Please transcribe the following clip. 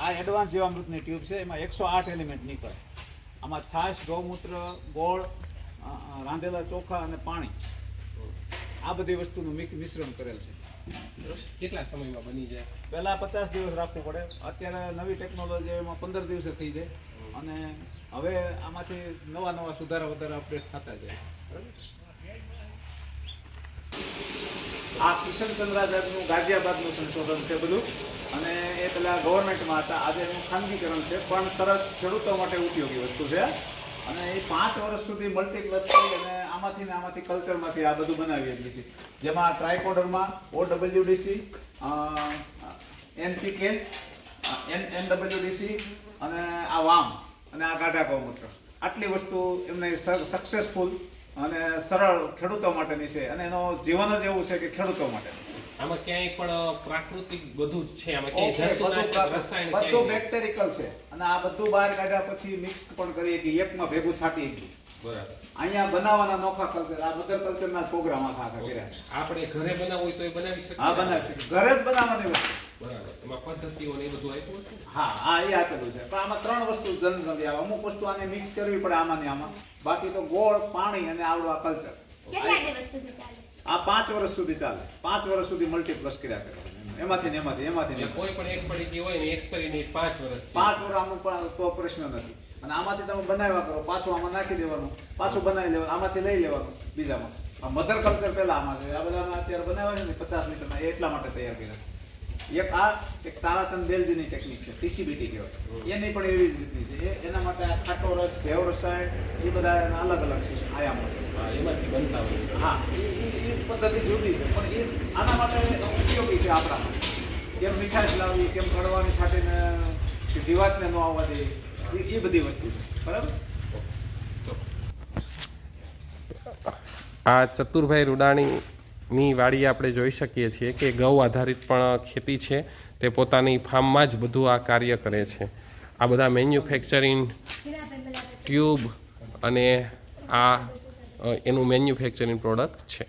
આ advance જીવામૃતની tube છે એમાં એકસો આઠ એલિમેન્ટ નીકળે. આમાં છાશ ગૌમૂત્ર ગોળ રાંધેલા ચોખા અને પાણી. આ બધી વસ્તુનું મિશ્રણ કરેલ છે. કેટલા સમયમાં બની જાય? પહેલાં પચાસ દિવસ રાખવું પડે. અત્યારે નવી ટેકનોલોજી એમાં પંદર દિવસે થઈ જાય. અને હવે આમાંથી નવા નવા સુધારા વધારા અપડેટ થતા જાય. બરાબર? આ કિશન ચંદ્રાચાર્યનું ગાઝિયાબાદનું સંશોધન છે બધું. અને એ પેલા ગવર્મેન્ટમાં હતા. આજે એનું ખાનગીકરણ છે. પણ સરસ ખેડૂતો માટે ઉપયોગી વસ્તુ છે. અને એ પાંચ વર્ષ સુધી મલ્ટીપ્લસ કરી અને આમાંથી ને આમાંથી કલ્ચરમાંથી આ બધું બનાવીએ છીએ જેમાં ટ્રાયકોડરમાં ઓ ડબલ્યુડીસી એનપીકે એન એન અને આ વામ અને આ ગાઢા ગૌમૂત્ર. આટલી વસ્તુ એમને સક્સેસફુલ અને સરળ ખેડૂતો માટેની છે. અને એનો જીવન જ એવું છે કે ખેડૂતો માટે. આમાં ક્યાંય પણ પ્રાકૃતિક બધું જ છે. આમાં ક્યાંય જંતુનાશક રસાયણ બધું બેક્ટેરિકલ છે? અને આ બધું બહાર કાઢ્યા પછી મિક્સ પણ કરીએ કે એકમાં ભેગું છાંટી ગયું બરાબર. અહીંયા બનાવવાના નોખા કલ્ચર આ મધર કલ્ચરના પ્રોગ્રામ આખા કર્યા આપણે ઘરે બનાવવું હોય તો એ બનાવી શકીએ. હા બનાવી શકીએ. ઘરે જ બનાવવાની વસ્તુ. બરાબર એમાં પદ્ધતિઓ ને એ બધું આપ્યું હતું હા હા એ આપેલું છે. પણ આમાં ત્રણ વસ્તુ જન નથી આવે. અમુક વસ્તુ આને મિક્સ કરવી પડે આમાં ને આમાં. બાકી તો ગોળ પાણી અને આવડો આ કલ્ચર કેટલા દિવસ સુધી ચાલે? આ પાંચ વર્ષ સુધી ચાલે. પાંચ વર્ષ સુધી મલ્ટીપ્લસ કર્યા કરે એમાંથી ને એમાંથી એમાંથી ને કોઈ પણ એક પડીકી હોય ને એક્સપાયરી પાંચ વર્ષ પાંચ વર્ષ આમાં પણ તો પ્રશ્ન નથી. અને આમાંથી તમે બનાવ્યા કરો. પાછું આમાં નાખી દેવાનું. પાછું બનાવી લેવાનું. આમાંથી લઈ લેવાનું બીજામાં. મધર કલ્ચર પહેલા આમાં છે. આ બધા અત્યારે બનાવ્યા છે ને પચાસ લીટરના. એ એટલા માટે તૈયાર કર્યા છે. એક આ એક તારાતન દેલજીની ટેકનિક છે ટીસીબીટી કહેવાય. એની પણ એવી જ રીતની છે. એના માટે આ ખાટો રસ જૈવ રસાયણ એ બધા એના અલગ અલગ છે આયામો એમાંથી બનતા હોય છે. હા એ પદ્ધતિ જુદી છે પણ એ આના માટે ઉપયોગી છે આપણા. કેમ મીઠાશ લાવવી કેમ કડવાની છાંટીને કે જીવાતને ન આવવા દે એ એ બધી વસ્તુ છે. બરાબર? આ ચતુરભાઈ રૂડાણીની વાડી આપણે જોઈ શકીએ છીએ કે ગૌ આધારિત પણ ખેતી છે. તે પોતાની ફાર્મમાં જ બધું આ કાર્ય કરે છે. આ બધા મેન્યુફેક્ચરિંગ ટ્યુબ અને આ એનું મેન્યુફેક્ચરિંગ પ્રોડક્ટ છે.